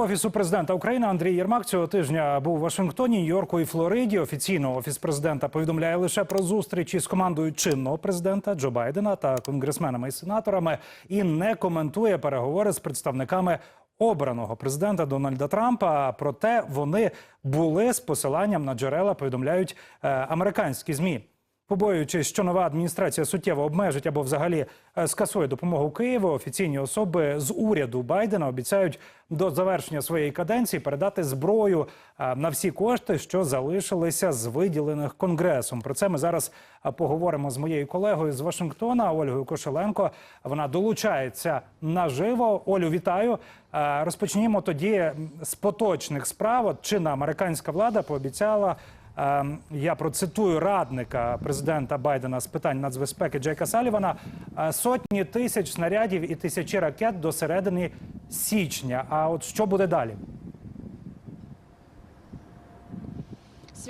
офісу президента України Андрій Єрмак цього тижня був у Вашингтоні, Нью-Йорку і Флориді. Офіційно офіс президента повідомляє лише про зустрічі з командою чинного президента Джо Байдена та конгресменами і сенаторами і не коментує переговори з представниками обраного президента Дональда Трампа. Проте вони були з посиланням на джерела. Повідомляють е, американські змі. Побоюючись, що нова адміністрація суттєво обмежить або взагалі е, скасує допомогу Києву, офіційні особи з уряду Байдена обіцяють до завершення своєї каденції передати зброю е, на всі кошти, що залишилися з виділених конгресом. Про це ми зараз е, поговоримо з моєю колегою з Вашингтона Ольгою Кошеленко. Вона долучається наживо. Олю, вітаю. Розпочнімо тоді з поточних справ. От чинна американська влада пообіцяла. Е, Я процитую радника президента Байдена з питань нацбезпеки Джейка Салівана. е, Сотні тисяч снарядів і тисячі ракет до середини січня. А от що буде далі?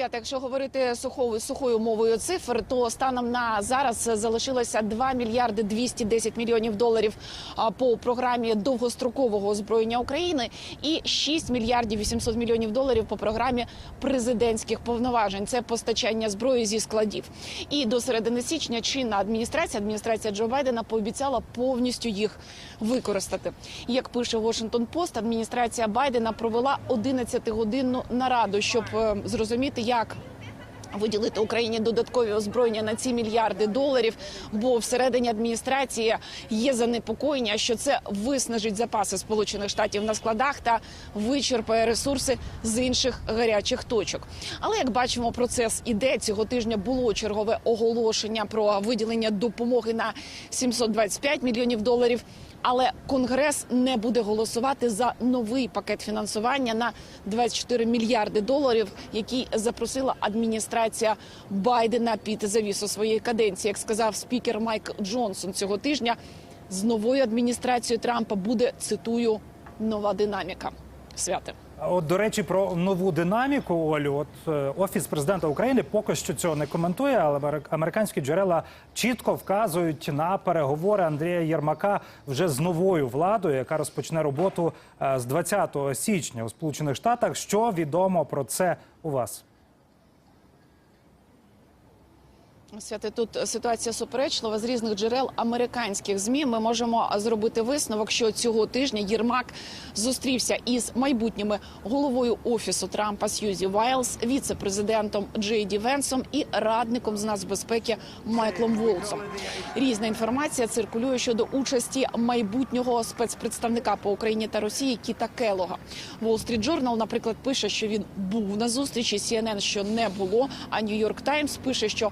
Свята, якщо говорити сухою сухою мовою цифр, то станом на зараз залишилося 2 мільярди 210 мільйонів доларів по програмі довгострокового озброєння України і 6 мільярдів 800 мільйонів доларів по програмі президентських повноважень. Це постачання зброї зі складів. І до середини січня чинна адміністрація, адміністрація Джо Байдена пообіцяла повністю їх використати. Як пише Washington Post, адміністрація Байдена провела 11-годинну нараду, щоб е, зрозуміти, як Виділити Україні додаткові озброєння на ці мільярди доларів, бо всередині адміністрації є занепокоєння, що це виснажить запаси Сполучених Штатів на складах та вичерпає ресурси з інших гарячих точок. Але як бачимо, процес іде цього тижня. Було чергове оголошення про виділення допомоги на 725 мільйонів доларів. Але Конгрес не буде голосувати за новий пакет фінансування на 24 мільярди доларів, який запросила адміністрація Байдена під завісу своєї каденції. Як сказав спікер Майк Джонсон цього тижня, з новою адміністрацією Трампа буде цитую нова динаміка. Святе. От до речі, про нову динаміку Олю. От е, офіс президента України поки що цього не коментує, але американські джерела чітко вказують на переговори Андрія Єрмака вже з новою владою, яка розпочне роботу е, з 20 січня у Сполучених Штатах. Що відомо про це у вас? Святе, тут ситуація суперечлива з різних джерел американських змі. Ми можемо зробити висновок, що цього тижня Єрмак зустрівся із майбутніми головою офісу Трампа Сьюзі Вайлз, віце-президентом Джей Ді Венсом і радником з нацбезпеки Майклом Волцом. Різна інформація циркулює щодо участі майбутнього спецпредставника по Україні та Росії Кіта Келога. Wall Street Journal, наприклад, пише, що він був на зустрічі. CNN, що не було. А New York Times пише, що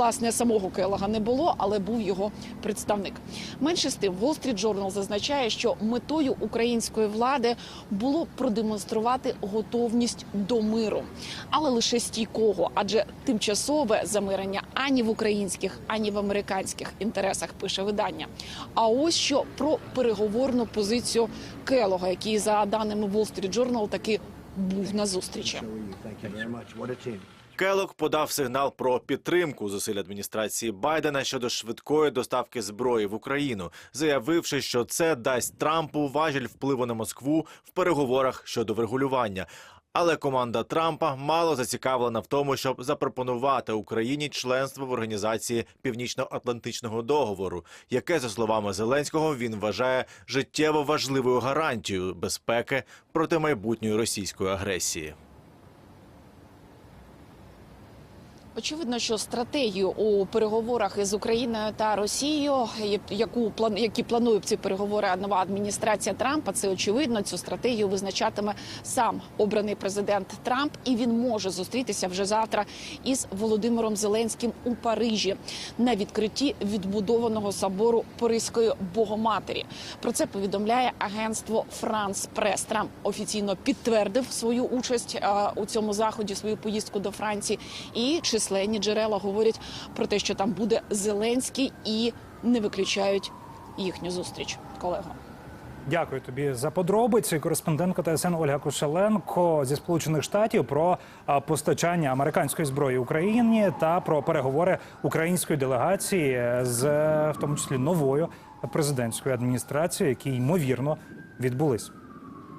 власне самого Келога не було, але був його представник. Менше з тим, Wall Street Journal зазначає, що метою української влади було продемонструвати готовність до миру, але лише стійкого, адже тимчасове замирення ані в українських, ані в американських інтересах пише видання. А ось що про переговорну позицію Келога, який за даними Wall Street Journal таки був на зустрічі. Келок подав сигнал про підтримку зусиль адміністрації Байдена щодо швидкої доставки зброї в Україну, заявивши, що це дасть Трампу важіль впливу на Москву в переговорах щодо врегулювання. Але команда Трампа мало зацікавлена в тому, щоб запропонувати Україні членство в організації Північно-Атлантичного договору, яке, за словами Зеленського, він вважає життєво важливою гарантією безпеки проти майбутньої російської агресії. Очевидно, що стратегію у переговорах із Україною та Росією, яку які планує ці переговори нова адміністрація Трампа, це очевидно. Цю стратегію визначатиме сам обраний президент Трамп, і він може зустрітися вже завтра із Володимиром Зеленським у Парижі на відкритті відбудованого собору Паризької Богоматері. Про це повідомляє агентство Франс Прес. Трамп офіційно підтвердив свою участь у цьому заході, свою поїздку до Франції і численні джерела говорять про те, що там буде Зеленський, і не виключають їхню зустріч. Колего. Дякую тобі за подробиці. Кореспондентка ТСН Ольга Кошеленко зі Сполучених Штатів про постачання американської зброї Україні та про переговори української делегації з е, в тому числі новою президентською адміністрацією, які ймовірно відбулись.